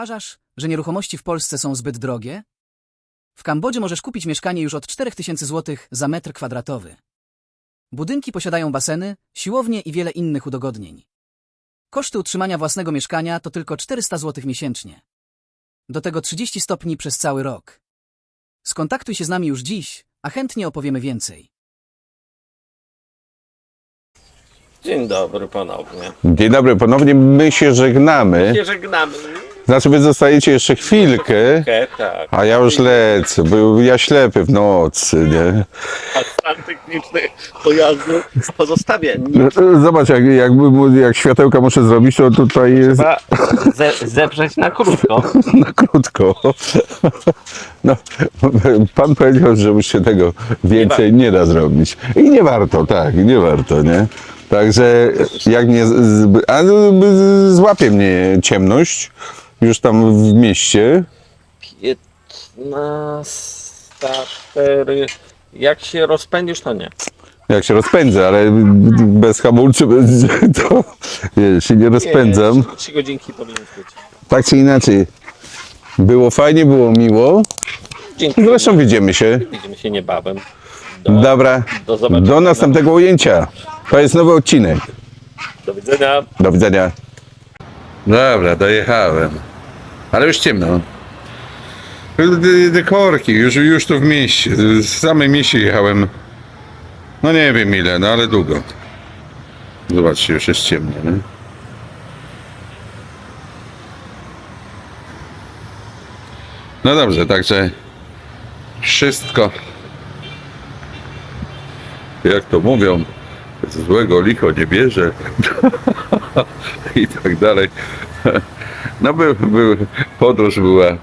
Uważasz, że nieruchomości w Polsce są zbyt drogie? W Kambodży możesz kupić mieszkanie już od 4000 zł za metr kwadratowy. Budynki posiadają baseny, siłownie i wiele innych udogodnień. Koszty utrzymania własnego mieszkania to tylko 400 zł miesięcznie. Do tego 30 stopni przez cały rok. Skontaktuj się z nami już dziś, a chętnie opowiemy więcej. Dzień dobry ponownie. Dzień dobry, ponownie my się żegnamy. Nie żegnamy. Znaczy wy zostajecie jeszcze chwilkę, tak. a ja już lecę, był ja ślepy w nocy, nie? A stan techniczny pojazdu pozostawia. No, Zobacz, jak, jak, jak światełka muszę zrobić, to tutaj jest Trzeba ze, zeprzeć na krótko. na krótko. No, pan powiedział, że już się tego więcej nie da zrobić. I nie warto, tak, nie warto, nie? Także jak nie... z- A z- złapie mnie ciemność już tam w mieście. 15, 4. Jak się rozpędzisz, to nie. Jak się rozpędzę, ale bez hamulcy bez, to się nie rozpędzam. Nie, 3 godzinki powinien być. Tak czy inaczej. Było fajnie, było miło. Dzięki. Zresztą widzimy się. Widzimy się niebawem. Do, Dobra. do zobaczenia. Do następnego ujęcia. To jest nowy odcinek. Do widzenia. Do widzenia. Dobra, dojechałem. Ale już ciemno. D- d- Korki, już, już tu w mieście. W samym mieście jechałem. No nie wiem ile, no ale długo. Zobaczcie, już jest ciemno, nie? No dobrze, także wszystko, jak to mówią, złego licho nie bierze i tak dalej. No był, był, podróż była, e,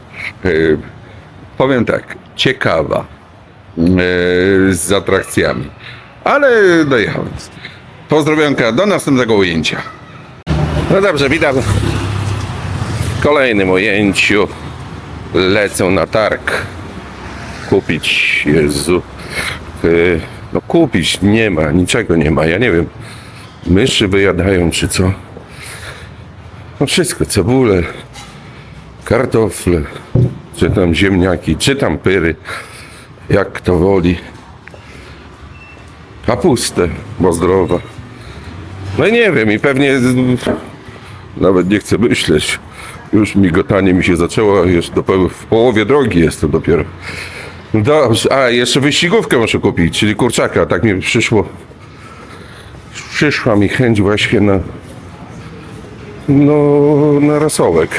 powiem tak, ciekawa, e, z atrakcjami, ale dojechałem. Pozdrowionka, do następnego ujęcia. No dobrze, witam w kolejnym ujęciu. Lecę na targ kupić, Jezu, e, no kupić nie ma, niczego nie ma, ja nie wiem, myszy wyjadają czy co. No wszystko, cebule, kartofle, czy tam ziemniaki, czy tam pyry, jak kto woli. Kapustę, bo zdrowa. No i nie wiem, i pewnie nawet nie chcę myśleć. Już migotanie mi się zaczęło, już do, w połowie drogi jestem dopiero. Dobrze, a jeszcze wyścigówkę muszę kupić, czyli kurczaka, tak mi przyszło. Przyszła mi chęć właśnie na no, na rasołek.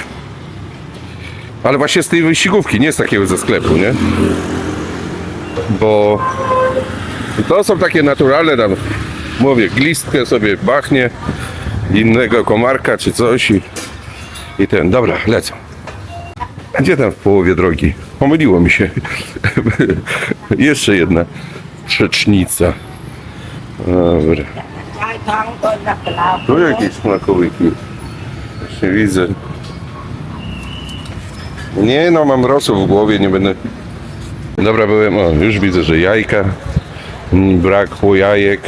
Ale właśnie z tej wyścigówki, nie z takiego ze sklepu, nie? Bo to są takie naturalne tam, mówię, glistkę sobie bachnie, innego komarka czy coś i, i ten, dobra, lecę. Gdzie tam w połowie drogi? Pomyliło mi się. Jeszcze jedna przecznica. Dobra. Tu jakieś smakołyki. Właśnie widzę. Nie no, mam rosół w głowie, nie będę... Dobra, byłem, o, już widzę, że jajka. Brakło jajek.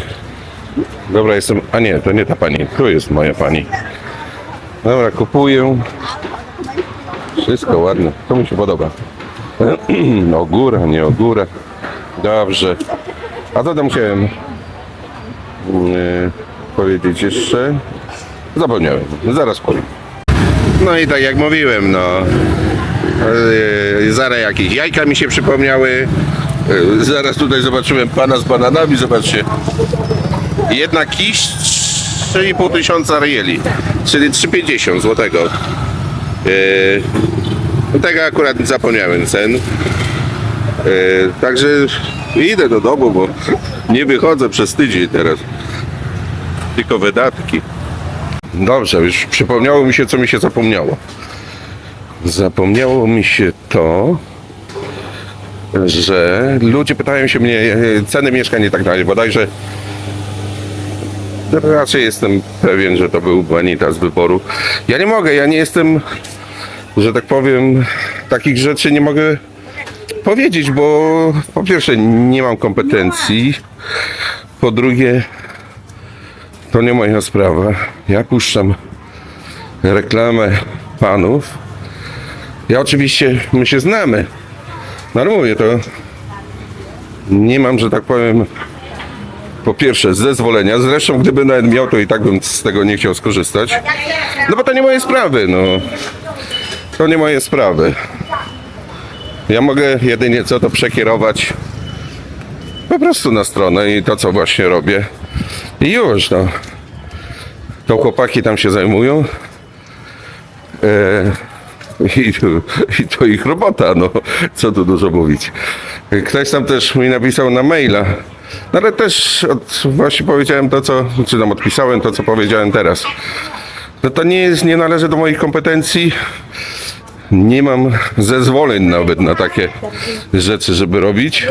Dobra, jestem... A nie, to nie ta pani. Tu jest moja pani. Dobra, kupuję. Wszystko ładne. To mi się podoba. Ogóra, nie ogóra. Dobrze. A co tam chciałem mm, powiedzieć jeszcze? Zapomniałem. Zaraz powiem. No i tak jak mówiłem, no. Yy, zaraz jakieś jajka mi się przypomniały. Yy, zaraz tutaj zobaczyłem pana z bananami, zobaczcie. Jedna kiś 3,5 tysiąca rieli, czyli 3,50 złotego. Yy, tego akurat zapomniałem cen. Yy, także idę do domu, bo nie wychodzę przez tydzień teraz. Tylko wydatki. Dobrze, już przypomniało mi się, co mi się zapomniało. Zapomniało mi się to, że ludzie pytają się mnie e, ceny mieszkań i tak dalej. Bodajże raczej jestem pewien, że to był Juanita z wyboru. Ja nie mogę, ja nie jestem, że tak powiem, takich rzeczy nie mogę powiedzieć, bo po pierwsze nie mam kompetencji, po drugie to nie moja sprawa. Ja puszczam reklamę panów Ja oczywiście, my się znamy. No ale mówię, to nie mam, że tak powiem, po pierwsze zezwolenia. Zresztą gdyby nawet miał, to i tak bym z tego nie chciał skorzystać. No bo to nie moje sprawy, no. To nie moje sprawy. Ja mogę jedynie co to przekierować po prostu na stronę i to co właśnie robię. I już, no. To chłopaki tam się zajmują. E, i, to, I to ich robota, no. Co tu dużo mówić. Ktoś tam też mi napisał na maila. No ale też od, właśnie powiedziałem to, co, czy tam odpisałem to, co powiedziałem teraz. No to nie jest, nie należy do moich kompetencji. Nie mam zezwoleń nawet na takie rzeczy, żeby robić.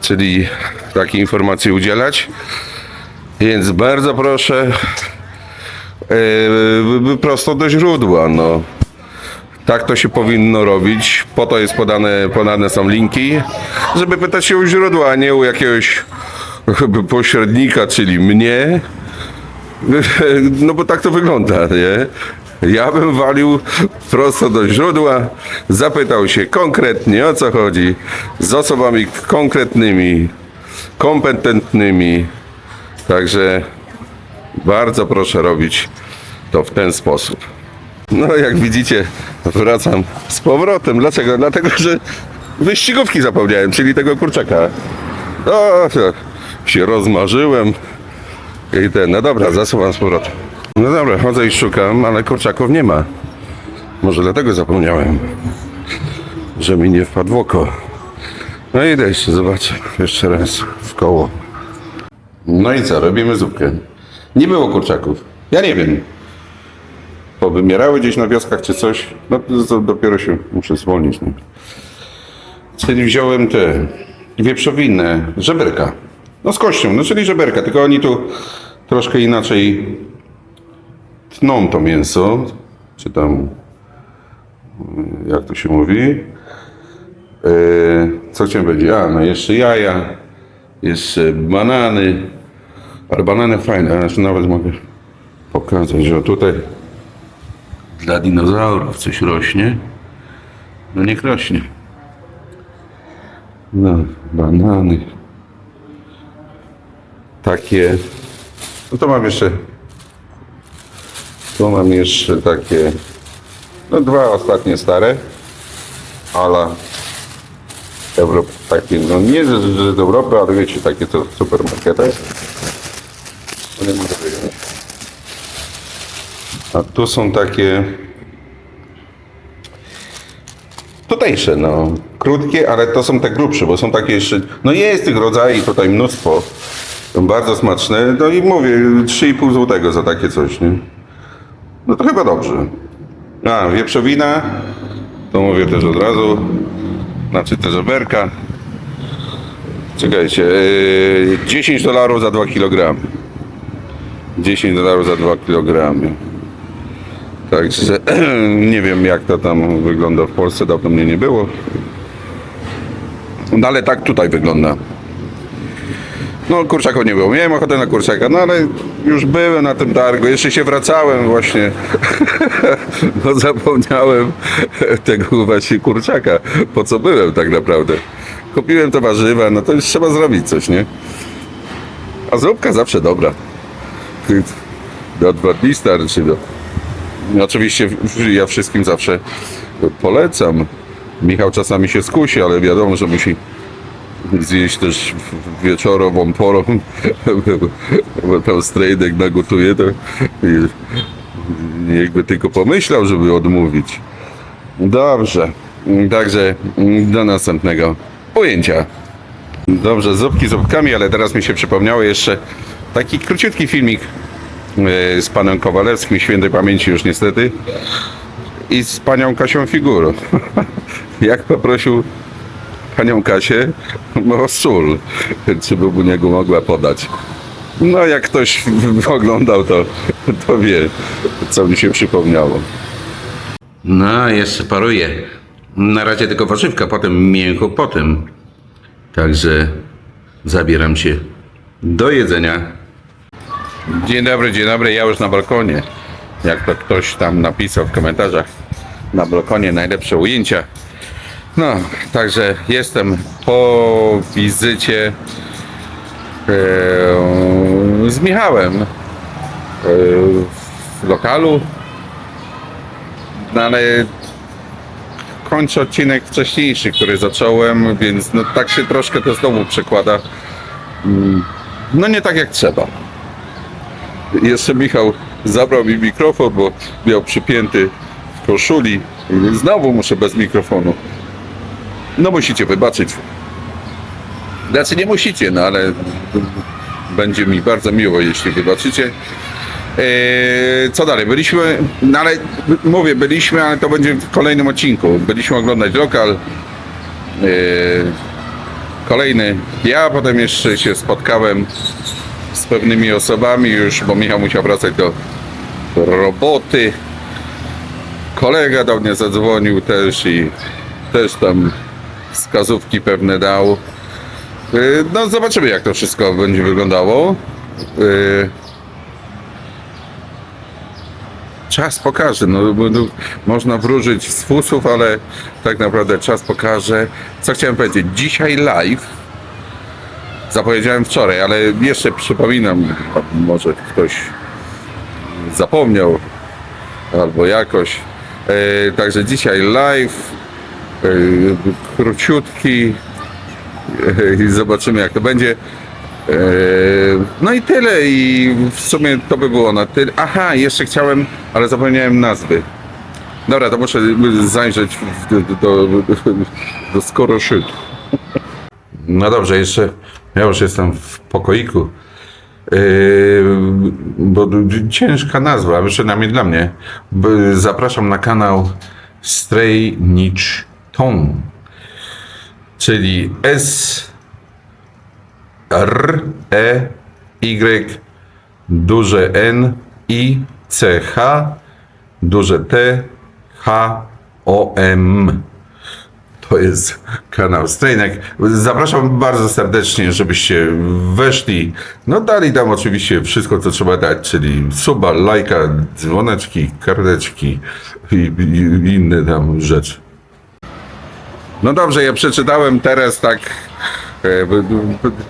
Czyli takie informacje udzielać. Więc bardzo proszę e, prosto do źródła. No. Tak to się powinno robić. Po to jest podane, podane są linki, żeby pytać się u źródła, a nie u jakiegoś pośrednika, czyli mnie. No bo tak to wygląda, nie? Ja bym walił prosto do źródła, zapytał się konkretnie o co chodzi, z osobami konkretnymi, kompetentnymi. Także bardzo proszę robić to w ten sposób. No jak widzicie, wracam z powrotem. Dlaczego? Dlatego, że wyścigówki zapomniałem, czyli tego kurczaka. O, się rozmarzyłem. I ten, no dobra, zasuwam z powrotem. No dobra, chodzę i szukam, ale kurczaków nie ma. Może dlatego zapomniałem, że mi nie wpadł w oko. No idę jeszcze, zobaczę jeszcze raz w koło. No i co, robimy zupkę. Nie było kurczaków. Ja nie wiem. Powymierały gdzieś na wioskach czy coś. No to, dopiero się muszę zwolnić. No. Czyli wziąłem te wieprzowinne, żeberka. No z kością, no czyli żeberka, tylko oni tu troszkę inaczej tną to mięso, czy tam jak to się mówi. Yy, co chciałem powiedzieć? A, no jeszcze jaja, jeszcze banany, ale banany fajne, aż nawet mogę pokazać, że tutaj dla dinozaurów coś rośnie. No niech rośnie. No, banany. Takie. No to mam jeszcze. Tu mam jeszcze takie. No dwa ostatnie stare. Ale Europy, takie, no nie że z Europy, ale wiecie, takie co w supermarketach. A tu są takie tutejsze, no. Krótkie, ale to są te grubsze, bo są takie jeszcze. No jest tych rodzajów tutaj mnóstwo. Bardzo smaczne. No i mówię, 3,5 zł za takie coś, nie? To chyba dobrze. A, wieprzowina. To mówię też od razu. Znaczy te żeberka. Czekajcie, yy, 10 dolarów za 2 kg. 10 dolarów za 2 kg. Także nie wiem jak to tam wygląda w Polsce, dawno mnie nie było. No ale tak tutaj wygląda. No kurczaków nie było. Miałem ochotę na kurczaka, no ale już byłem na tym targu. Jeszcze się wracałem właśnie. No zapomniałem tego właśnie kurczaka. Po co byłem tak naprawdę. Kupiłem to warzywa, no to już trzeba zrobić coś, nie? A zupka zawsze dobra. Do dwa dni starczy. Do... Oczywiście ja wszystkim zawsze polecam. Michał czasami się skusi, ale wiadomo, że musi zjeść też wieczorową porą, bo tam strejdek nagotuje, to jakby tylko pomyślał, żeby odmówić. Dobrze, także do następnego ujęcia. Dobrze, zupki zupkami, ale teraz mi się przypomniało jeszcze taki króciutki filmik e, z panem Kowalewskim, świętej pamięci już niestety, i z panią Kasią Figurą. Jak poprosił panią Kasię o sól, czy by mu niego mogła podać. No jak ktoś oglądał, to, to wie, co mi się przypomniało. No, jeszcze paruje. Na razie tylko warzywka, potem mięcho, potem. Także zabieram się do jedzenia. Dzień dobry, dzień dobry, ja już na balkonie. Jak to ktoś tam napisał w komentarzach, na balkonie najlepsze ujęcia. No, także jestem po wizycie e, z Michałem e, w lokalu, no ale kończę odcinek wcześniejszy, który zacząłem, więc no, tak się troszkę to znowu przekłada. Mm, No nie tak jak trzeba. Jeszcze Michał zabrał mi mikrofon, bo miał przypięty w koszuli. Znowu muszę bez mikrofonu. No musicie wybaczyć. Znaczy nie musicie, no ale będzie mi bardzo miło, jeśli wybaczycie. Eee, co dalej? Byliśmy, no ale mówię, byliśmy, ale to będzie w kolejnym odcinku. Byliśmy oglądać lokal. Eee, kolejny. Ja potem jeszcze się spotkałem z pewnymi osobami już, bo Michał musiał wracać do roboty. Kolega do mnie zadzwonił też i też tam wskazówki pewne dał. Yy, No zobaczymy jak to wszystko będzie wyglądało. Yy, Czas pokaże. No, no, można wróżyć z fusów, ale tak naprawdę czas pokaże. Co chciałem powiedzieć? Dzisiaj live zapowiedziałem wczoraj, ale jeszcze przypominam, może ktoś zapomniał albo jakoś. E, także dzisiaj live, króciutki e, i zobaczymy jak to będzie. E, no i tyle i w sumie to by było na tyle. Aha, jeszcze chciałem, ale zapomniałem nazwy. Dobra, to muszę zajrzeć do, do, do, do skoro szyt. No dobrze, jeszcze ja już jestem w pokoiku. Yy, bo ciężka nazwa, przynajmniej dla mnie. Zapraszam na kanał Stray Tone, czyli S R E Y duże N I C H duże T H O M. To jest kanał Strejnek. Zapraszam bardzo serdecznie, żebyście weszli. No dali tam oczywiście wszystko, co trzeba dać, czyli suba, lajka, dzwoneczki, karteczki i, i, i inne tam rzeczy. No dobrze, ja przeczytałem teraz tak, e,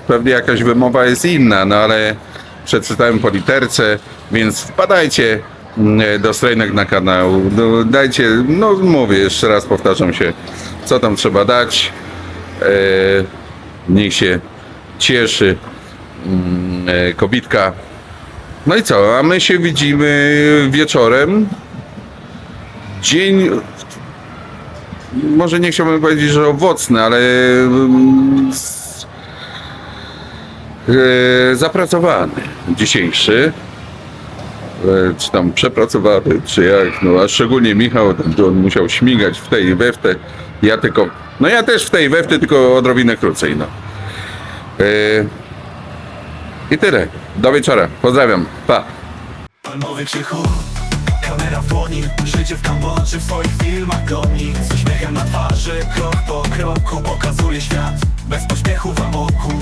pewnie jakaś wymowa jest inna, no ale przeczytałem po literce, więc wpadajcie mm, do Strejnek na kanał, no, dajcie, no mówię, jeszcze raz powtarzam się, co tam trzeba dać, e, niech się cieszy mm, e, kobitka. No i co, a my się widzimy wieczorem. Dzień może nie chciałbym powiedzieć, że owocny, ale mm, e, zapracowany dzisiejszy. E, Czy tam przepracowany, czy jak, no a szczególnie Michał, on musiał śmigać w tej i we w te. Ja tylko, no ja też w tej i we w te, tylko odrobinę krócej, no. E, I tyle. Do wieczora. Pozdrawiam. Pa. Kamera w dłoni. Życie w Kambodży w swoich filmach godni Z uśmiechem na twarzy Krok po kroku pokazuje świat. Bez pośpiechu w amoku